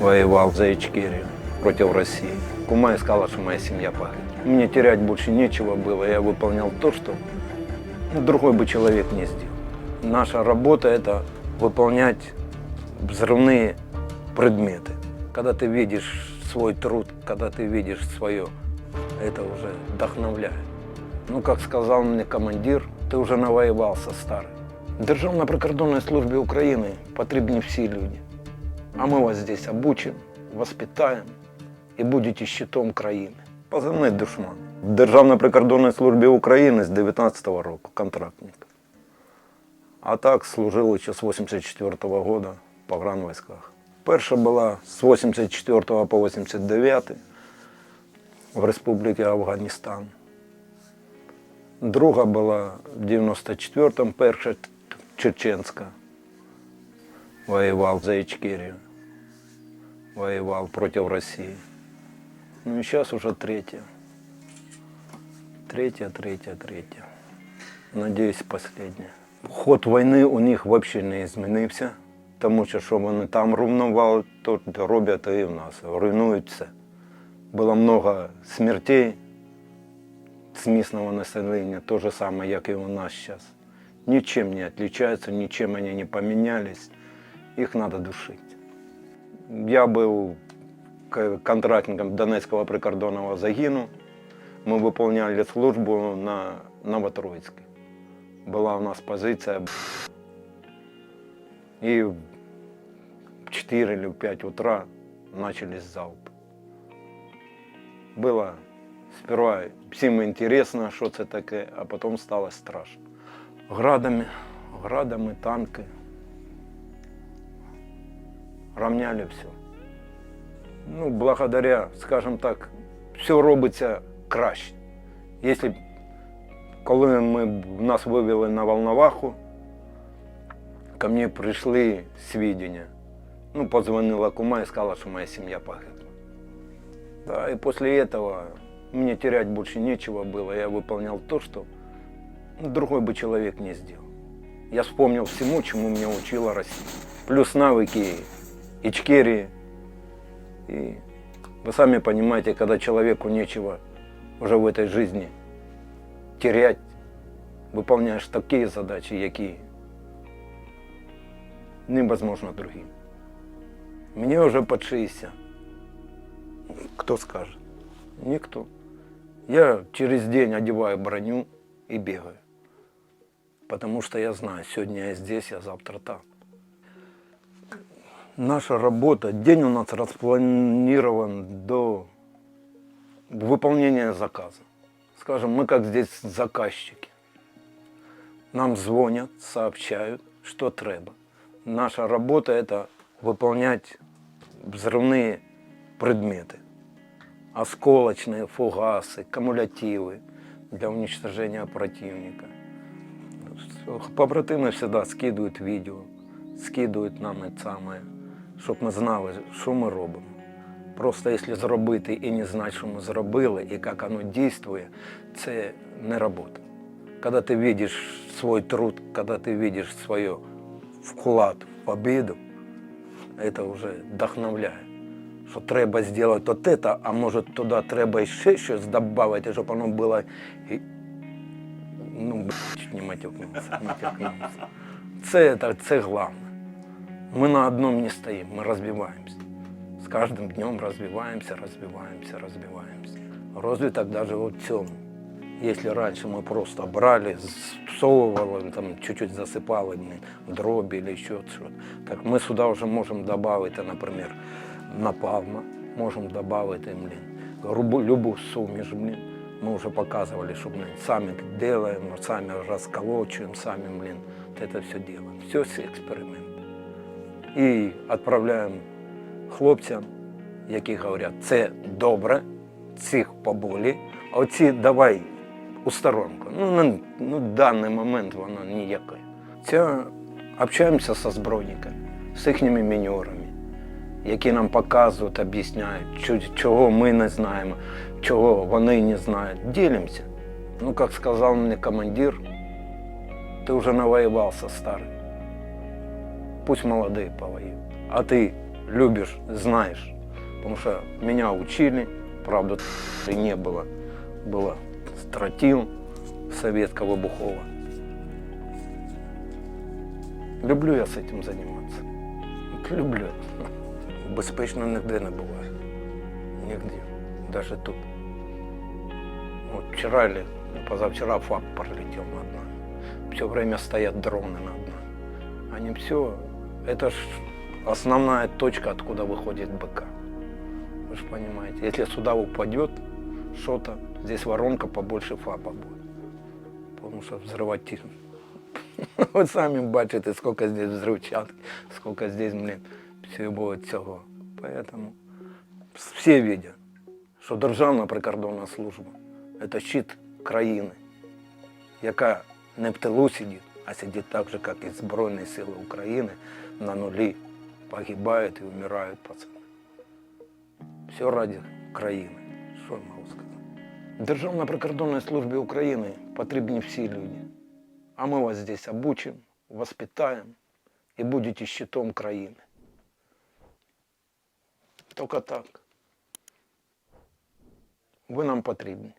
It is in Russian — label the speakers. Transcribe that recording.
Speaker 1: воевал за Ичкерию против России. Кума искала, что моя семья погибла. Мне терять больше нечего было. Я выполнял то, что ну, другой бы человек не сделал. Наша работа – это выполнять взрывные предметы. Когда ты видишь свой труд, когда ты видишь свое, это уже вдохновляет. Ну, как сказал мне командир, ти вже навоювався старий. Державна прикордонній службі України потрібні всі люди. А ми вас здесь обучимо, воспитаємо і будете щитом країни. Позивний душман. В Державній прикордонній службі України з 19-го року контрактник. А так служили ще з 84-го року в погранвойсках. Перша була з 84 по 89 в Республіці Афганістан. Друга була в 94-му, перша чеченська. Воював за Ичкерию воевал против России. Ну и сейчас уже третья. Третья, третья, третья. Надеюсь, последняя. Ход войны у них взагалі не змінився, тому що що вони там руйнували, то роблять і в нас. Руйнуються. Було багато смертей з місцевого населення, То же саме, як і у нас зараз. Нічим не відрізняються, нічим вони не помінялись. Їх треба душити. Я был к- контрактником Донецкого прикордонного загину. Мы выполняли службу на Новотроицке. Была у нас позиция. И в 4 или в 5 утра начались залпы. Было Сперва всім інтересно, що це таке, а потім стало страшно. Градами, градами, танки. Равняли все. Ну, благодаря, скажімо так, все робиться краще. Якщо коли ми, нас вивели на Волноваху, ко мне прийшли свідчення. Ну, позвонила кума і сказала, що моя сім'я погибла. Да, и после этого мне терять больше нечего было. Я выполнял то, что ну, другой бы человек не сделал. Я вспомнил всему, чему меня учила Россия. Плюс навыки Ичкерии. И вы сами понимаете, когда человеку нечего уже в этой жизни терять, выполняешь такие задачи, які невозможно другим. Мне уже под 60. Кто скажет? Никто. Я через день одеваю броню и бегаю. Потому что я знаю, сегодня я здесь, я завтра там. Наша работа, день у нас распланирован до выполнения заказа. Скажем, мы как здесь заказчики. Нам звонят, сообщают, что треба. Наша работа это выполнять взрывные предметы осколочные фугасы, кумулятивы для уничтожения противника. Побратимы всегда скидывают видео, скидывают нам это самое, щоб ми знали, що ми робимо. Просто якщо зробити і не знати, що ми зробили, і як воно дійствує, це не робота. Когда ты видишь свой труд, когда ты видишь свой вклад в победу, это уже вдохновляет що треба зробити от це, а може туди треба ще щось додати, щоб воно було. і- Ну, б***ь, не матюкнувся, матюкнувся. Це, це, це головне. Ми на одному не стоїмо, ми розвиваємося. З кожним днем розвиваємося, розвиваємося, розвиваємося. Розвиток навіть у цьому. Якщо раніше ми просто брали, всовували, там, чуть-чуть засипали блин, дробі або ще щось, так ми сюди вже можемо додати, наприклад, напалма, можем добавить им, блин, грубу, любую суміш, блин. Мы уже показывали, что, блин, сами делаем, сами расколочиваем, сами, блин, вот это все делаем. Все все эксперимент. І відправляємо хлопцям, які говорять, це добре, цих поболі, а оці давай у сторонку. Ну, ну, в даний момент воно ніяке. Це общаємося зі збройниками, з їхніми міньорами які нам показують, об'ясняють, чо- чого ми не знаємо, чого вони не знають. Ділимося. Ну, як сказав мені командир, ти вже навоювався старий. Пусть молодий повоює. А ти любишь, знаешь. Потому что меня учили, правда, и не было. Было стратил советского Бухова. Люблю я з цим займатися. От Люблю. Безпечно ніде не буває. Нігде. Даже тут. Вот вчера или позавчера ФАП пролетел над нами. Все время стоят дроны над нами. Они все, это ж основная точка, откуда выходит БК. Вы же понимаете, если сюда упадет что-то, здесь воронка побольше ФАПа будет. Потому что взрывать тих- Ви самі бачите, скільки здесь взривчатки, скільки здесь, блин, всього цього. Поэтому всі видять, що Державна прикордонна служба – це щит країни, яка не в тилу сидить, а сидить так же, як і Збройні Сили України на нулі, погибають і вмирають пацани. Все ради країни. Що я можу сказати? Державна прикордонній службі України потрібні всі люди. А мы вас здесь обучим, воспитаем и будете щитом країни. Только так. Ви нам потрібні.